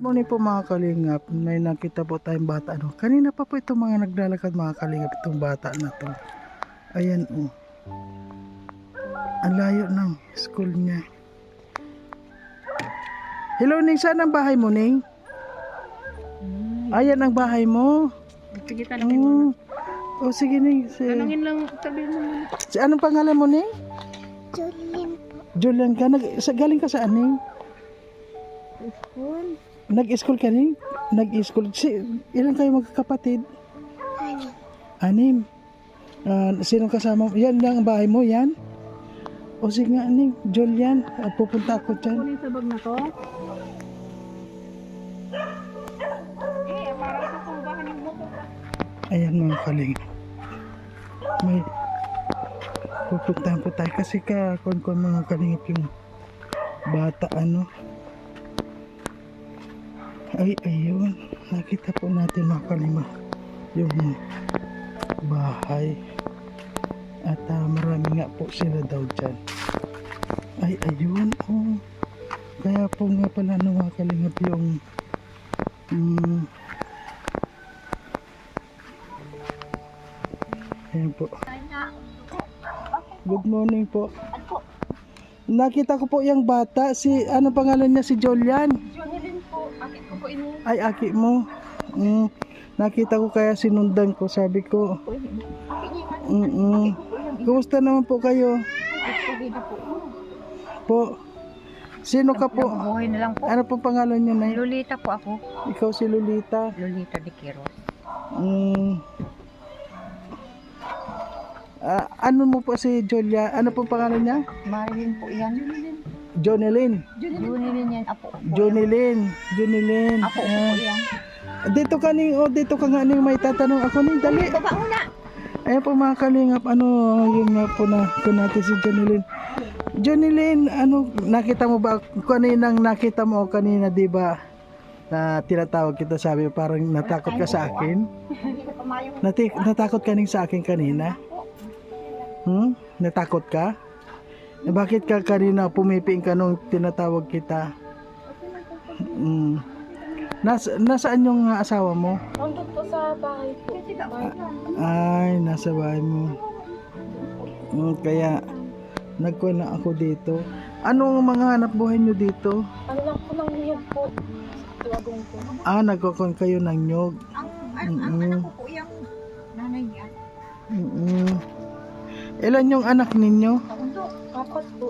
Muna po mga kalingap, may nakita po tayong bata. Ano? Kanina pa po itong mga naglalakad mga kalingap, itong bata na to. Ayan oh. Ang layo ng school niya. Hello Ning, saan ang bahay mo Ning? Ayan ang bahay mo. Sige, tanongin mo. Oh, oh sige Ning. Si, Tanongin lang, sabihin mo muna. si anong pangalan mo Ning? Julian po. Julian ka. Nag, sa, galing ka saan Ning? School? Nag-school ka Ning? Nag-school. Si, ilan kayo magkakapatid? Ano? Anim. Ah, sino kasama mo? Yan lang ang bahay mo, yan? O sige nga, Ning. Julian, ah, pupunta ako dyan. Kunin sa bag na to? Ayan mga kaling. May pupuntahan po tayo kasi ka kon kon mga kalingap yung bata ano. Ay ayun, nakita po natin mga kalingap yung bahay. At ah, marami nga po sila daw dyan. Ay ayun, oh. Kaya po nga pala no, mga kalingap yung mm, Ayan po. Good morning po. Nakita ko po yung bata, si, ano pangalan niya, si Jolian. Jonelyn po, akit ko po ino. Ay, aki mo. Mm, nakita ko kaya sinundan ko, sabi ko. Mm -mm. Kumusta naman po kayo? Po. Po, sino ka po? Buhay na lang po. Ano po pangalan niyo na? Lolita po ako. Ikaw si Lolita. Lolita de Quiros. Mm. Ah, ano mo po si Julia? Ano po pangalan niya? Marilyn po yan. Jonelyn. Jonelyn yan, apo. Jonelyn. Jonelyn. Apo po yan. Dito ka ning, oh, dito ka nga ning may tatanong ako ning dali. Baba una. Ayan po mga kalingap, ano, yun nga po na po natin si Jonelyn. Jonelyn, ano, nakita mo ba, kaninang nakita mo kanina, di ba, na tinatawag kita, sabi parang natakot ka sa akin? Nati, natakot ka ning sa akin kanina? Hmm? Natakot ka? Eh, bakit ka kanina pumiping ka nung tinatawag kita? Hmm. Nas, nasaan yung uh, asawa mo? Nandun po sa bahay po. Ay, nasa bahay mo. Mm, kaya, nagkuha na ako dito. Anong mga hanap buhay nyo dito? Ano lang po nang niyog po. Tuwagong po. Ah, nagkukon kayo ng nyog. Mm-mm. po yung nanay niya. Mm-mm. Ilan yung anak ninyo? Ando, apat po.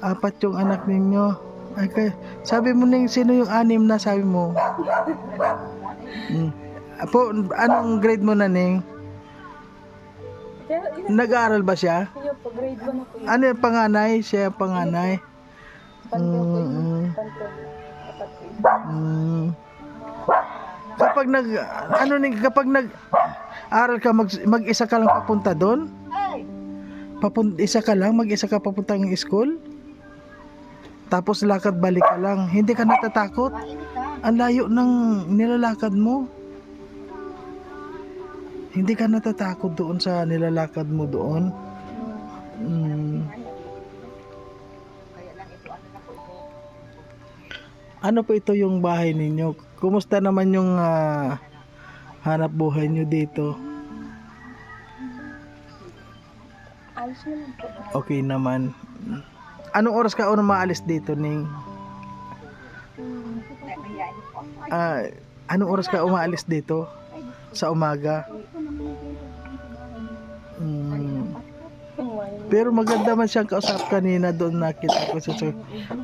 Apat yung anak ninyo. Ay, sabi mo ning sino yung anim na sabi mo? Mm. Po, anong grade mo na ning? Nag-aaral ba siya? yun po, grade 1 na po yun. Ano yung panganay? Siya yung panganay. Yun. Mm. Kapag nag ano ni kapag nag aral ka mag, mag-isa ka lang papunta doon? Papun isa ka lang, mag-isa ka papunta ng school? Tapos lakad balik ka lang. Hindi ka natatakot? Ang layo ng nilalakad mo. Hindi ka natatakot doon sa nilalakad mo doon? Mm. Ano po ito yung bahay ninyo? Kumusta naman yung ah, hanap buhay nyo dito? Ayos naman po. Okay naman. Anong oras ka una maalis dito, Ning? Ah, anong oras ka umaalis dito? Sa umaga? Mm. Pero maganda man siyang kausap kanina doon nakita ko sa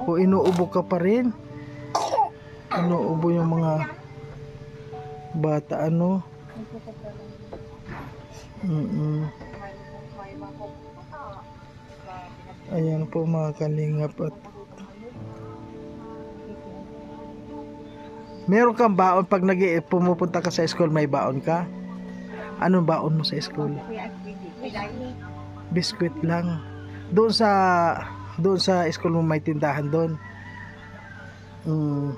kung inuubo ka pa rin. Inuubo yung mga bata ano. Mm Ayan po mga kalingap at Meron kang baon pag nag pumupunta ka sa school may baon ka? Anong baon mo sa school? Biskwit lang. Doon sa doon sa school mo may tindahan doon. Mm,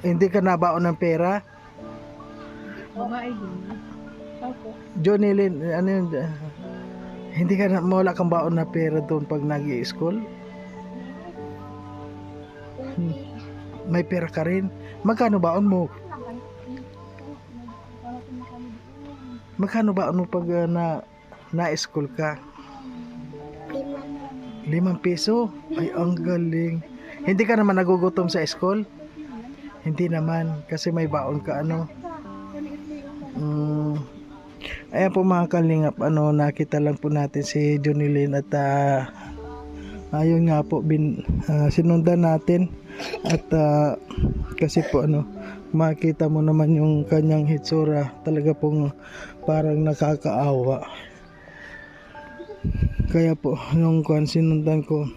hindi ka nabaon ng pera? Idol. Opo. Johnny Lynn, ano yun? Hindi ka na, wala kang baon na pera doon pag nag school Hmm. May pera ka rin. Magkano baon mo? Magkano baon mo pag ah, na na-school ka? Lima. Limang piso? Ay, ang galing. Hindi ka naman nagugutom sa school? Hindi naman, kasi may baon ka, ano? Mm. Ayan po mga kalingap, ano, nakita lang po natin si Junilin at ah, ayun nga po, bin, ah, sinundan natin at ah, kasi po ano, makita mo naman yung kanyang hitsura, talaga pong parang nakakaawa. Kaya po, nung kwan sinundan ko,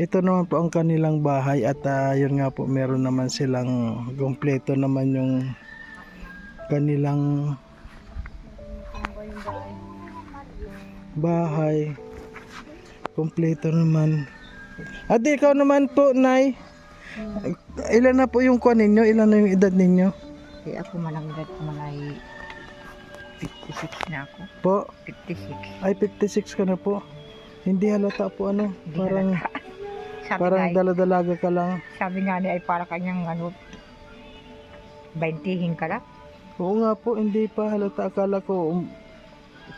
ito naman po ang kanilang bahay at yun nga po, meron naman silang kompleto naman yung kanilang bahay. Kompleto naman. At ikaw naman po, Nay. Ilan na po yung kwan ninyo? Ilan na yung edad ninyo? Eh, ako mananggat ko man ay 56 na ako. Po, 56. ay 56 ka na po. Hindi halata po ano, Hindi parang Sabi parang nga, daladalaga ka lang. sabi nga niya ay para kanyang ano, 20 ka lang. Oo nga po, hindi pa halata. Akala ko um,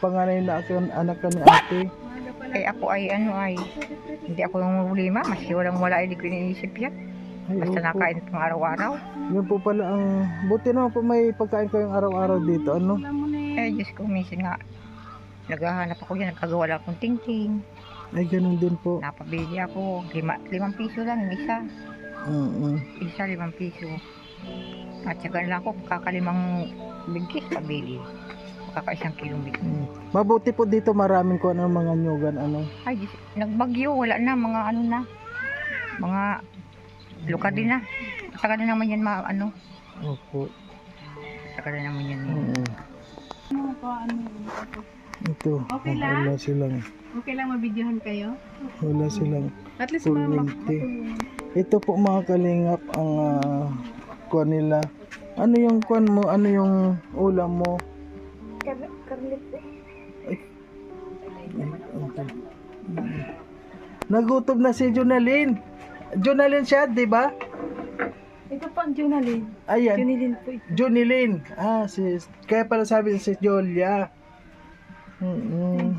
panganay na ako, anak ka ni ate. Eh ako ay ano ay, hindi ako yung lima, mas walang wala, hindi ko iniisip yan. Ay, Basta opo. nakain pang araw-araw. Yun po pala ang, buti naman po may pagkain kayong araw-araw dito. Ano? Eh, Diyos ko, minsan nga, naghahanap ako yan, nagkagawa lang akong tingting. Ay, ganun din po. Napabili ako, lima, limang piso lang, yung isa. Mm-mm. Isa, limang piso. At saka lang ako, kakalimang bigkis pabili. Kakaisang kilong bigkis. Mm. Mabuti po dito maraming kung ano mga nyugan. Ano? Ay, nagbagyo, wala na, mga ano na, mga luka din na. Saka na naman yan, ma, ano, Opo. saka na naman yan. Mm. Ito, Okay lang? wala silang, Okay lang mabidyohan kayo? wala silang At least kuryente. Ito po mga kalingap ang uh, kuan nila. Ano yung kuan mo? Ano yung ulam mo? Ay. Nagutom na si Jonalyn. Jonalyn siya, di ba? ito po ang Junalyn. Ayan. Junilyn po ito. Jonilyn. Ah, si, kaya pala sabi si Jolia. Mm-mm.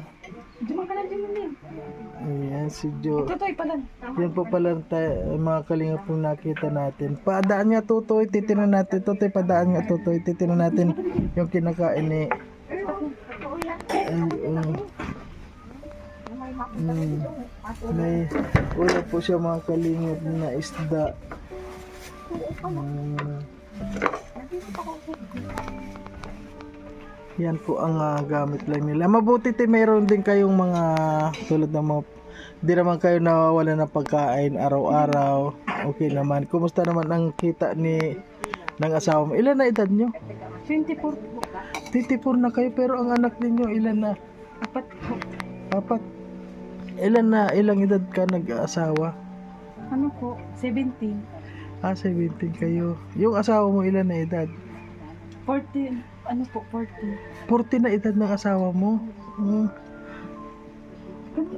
Diyan ka na Junilyn. Ayan, si Jo. To, pala. Yan po pala tayo, mga kalinga po nakita natin. Padaan nga tutoy, titinan natin. Tutoy, padaan nga tutoy, titinan natin yung kinakain ni... Ay, um, mm, may wala po siya mga kalingap na isda. Mm. Yan po ang ah, gamit lang nila. Mabuti te mayroon din kayong mga tulad ng mga di naman kayo nawawala ng pagkain araw-araw. Okay naman. Kumusta naman ang kita ni ng asawa mo? Ilan na edad nyo? 24 po. 24 na kayo pero ang anak ninyo ilan na? Apat po. Apat. Ilan na ilang edad ka nag-asawa? Ano po? 17. Ah, 17 kayo. Yung asawa mo ilan na edad? 14. Ano po? 14. 40 na edad ng asawa mo. Hmm.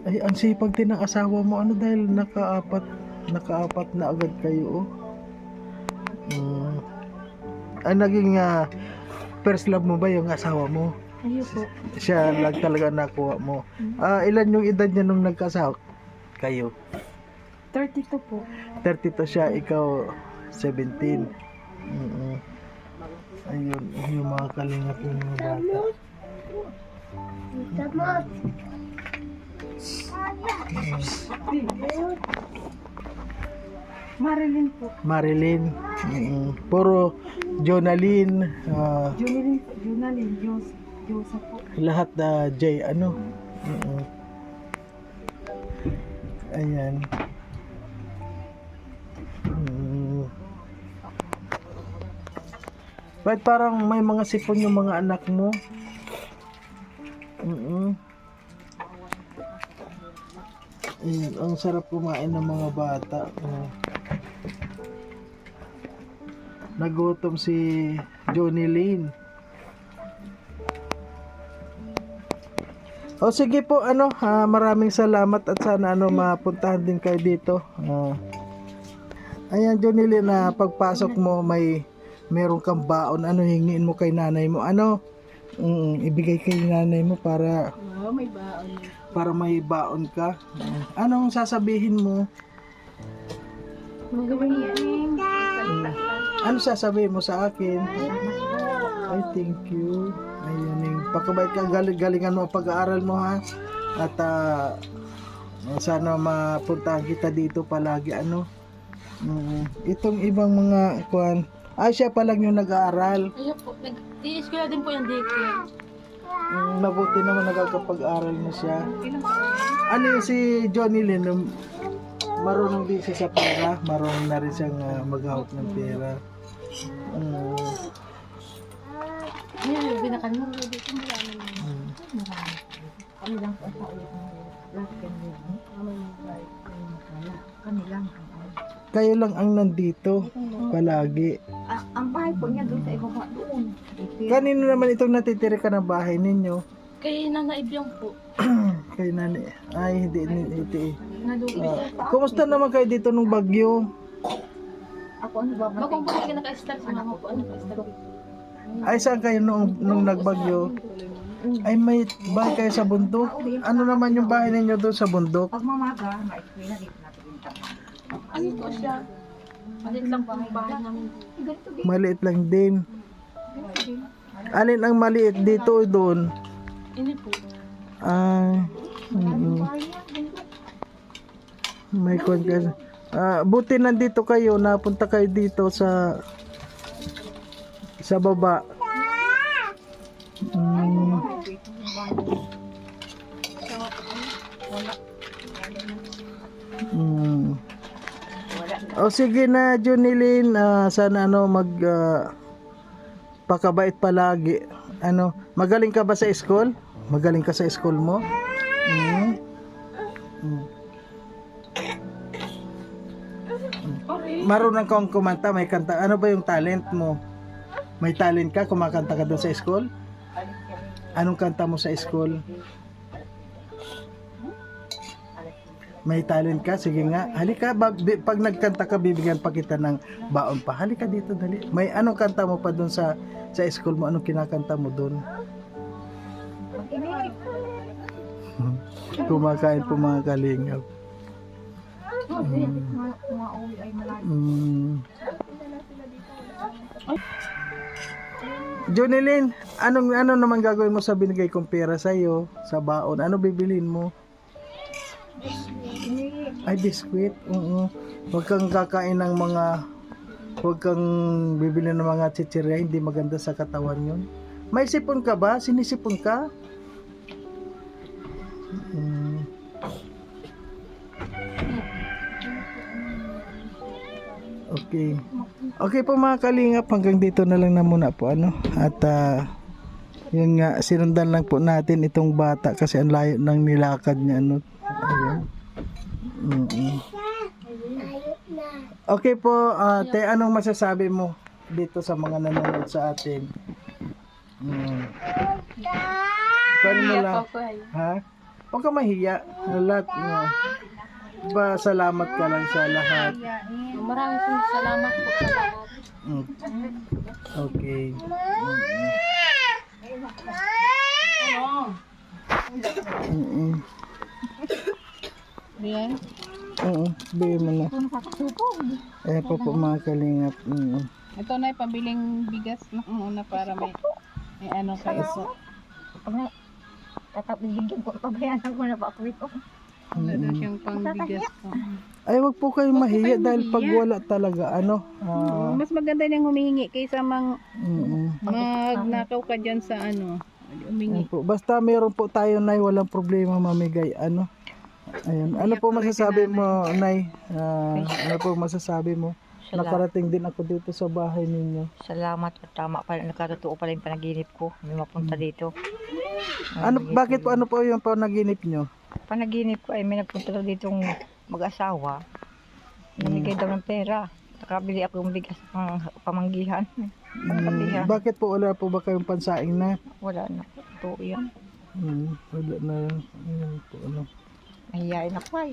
Ay, ang sipag din ng asawa mo. Ano dahil nakaapat, nakaapat na agad kayo, oh. Hmm. Ay, naging ah, first love mo ba yung asawa mo? Ayun po. Siya lang talaga nakuha mo. Ah, ilan yung edad niya nung nagkasawa? Kayo. 32 po. 32 siya, ikaw 17. Mm Ayun, yung mga kalingap yung mga bata. Marilyn po. Marilyn. Mm, Puro Jonalyn. po. Junalyn. Diyos. Diyosa po. lahat na J, ano? Mm Ayan. Mm. Ba't parang may mga sipon yung mga anak mo? Mm Ayan, ang sarap kumain ng mga bata. Oh. Nagutom si Johnny Lane. O sige po, ano, ah, maraming salamat at sana ano mapuntahan din kayo dito. Ah, Ayan, Jonilyn, na pagpasok mo may meron kang baon. Ano hingin mo kay nanay mo? Ano? Mm, ibigay kay nanay mo para Oo, may baon. para may baon ka. Anong sasabihin mo? Magaling. Ano sasabihin mo sa akin? Ay, thank you. Ayun, yung pakabait ka, galing, galingan mo pag-aaral mo ha. At ah, sana mapuntahan kita dito palagi ano. Mm, itong ibang mga kuan. Ay, siya pa lang yung nag-aaral. Ayun po, nag-i-eskwela din po yung daycare. Mm, mabuti naman nagkakapag-aral na siya. Ano yung si Johnny Lynn? Marunong din siya sa pera. Marunong na rin siyang ah, maghawak ng pera. Mm, yung binakan mo. Dito mo lang. mm. Kami lang po sa ulit kami. Lang. Kayo lang ang nandito palagi. Ah, ang bahay po niya doon sa ibaba doon. Kanino naman itong natitira ka ng bahay ninyo? Kay Nana Ibyong po. Kay nani. Ay, hindi, hindi, hindi. Nadubi. Ah, kumusta naman kayo dito nung bagyo? Ako ang babantay. Bagong po kayo naka-start sa mama po. Ano naka-start? Ay, saan kayo nung, nung nagbagyo? Ay, may bahay kayo sa bundok? Ano naman yung bahay ninyo doon sa bundok? Pag mamaga, ma-eskwela dito natin yung. Ano po siya? Malit lang ang bahay namin. Maliit lang din. Alin ang maliit dito o doon? Ini po. Ay, mm, Bahay ganito. may kwan ka. Ah, buti nandito kayo, napunta kayo dito sa sa baba. Mm. O sige na, Junilin, ah, sana ano mag ah, pakabait palagi. Ano, magaling ka ba sa school? Magaling ka sa school mo? Marunong kang kumanta, may kanta. Ano ba yung talent mo? May talent ka, kumakanta ka doon sa school? Anong kanta mo sa school? May talent ka? Sige nga. Halika, pag nagkanta ka, bibigyan pa kita ng baon pa. Halika dito, dali. May anong kanta mo pa doon sa sa school mo? Anong kinakanta mo doon? Kumakain po mga kalingap. Mm. Jonilyn, anong ano naman gagawin mo sa binigay kong pera sa iyo sa baon? Ano bibilin mo? Ay, biskwit. Oo. Huwag kang kakain ng mga huwag kang bibili ng mga chichirya, hindi maganda sa katawan 'yon. May sipon ka ba? Sinisipon ka? Mm. Okay. Okay po mga kalingap, hanggang dito na lang na muna po ano. At ah, yun nga, sinundan lang po natin itong bata kasi ang layo ng nilakad niya. Ano. Okay po, ate, anong masasabi mo dito sa mga nanonood sa atin? Mm. Paano mo lang? Ha? Huwag ka mahiya. Lahat, no. Ba, salamat ka lang sa lahat. Maraming po salamat po sa lahat. Okay. Mm-mm. Ayan. Oo, sabihin mo na. Ayan po po mga kalingap. Mm. Ito na yung pabiling bigas na una para may, may ano kayo sa... Pag tatapigin ko, pabayanan ko na ba ako ito? Wala daw siyang pangbigas ko. Ay, wag po kayong mahiya dahil pag wala talaga, ano. ah, Mas maganda niyang humihingi kaysa mang mm, magnakaw ka dyan sa ano. Humingi. Po. Basta meron po tayo, Nay, walang problema mamigay. Ano? Ayan. Ano po masasabi mo, Nay? Ah, ano po masasabi mo? Nakarating din ako dito sa bahay ninyo. Salamat at tama pa nakatotoo pala yung panaginip ko. May mapunta dito. Ano, bakit po, ano po yung panaginip nyo? Panaginip ko ay may nagpunta daw ditong mag-asawa. Namigay daw ng pera. Nakabili ako ng bigas pang pamanggihan. Pangkapihan. Bakit po wala po ba kayong pansaing na? Wala na. Totoo yan. Hmm, wala na. Ayan po, ano. Mahihain ako ay.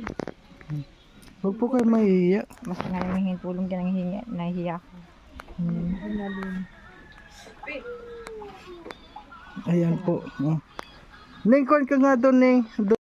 Huwag po kayo mahihiya. Mas nga namin tulong dyan ang hingi, nahihiya ako. Ayan po. Oh. Ning, kuhan ka nga doon, Ning.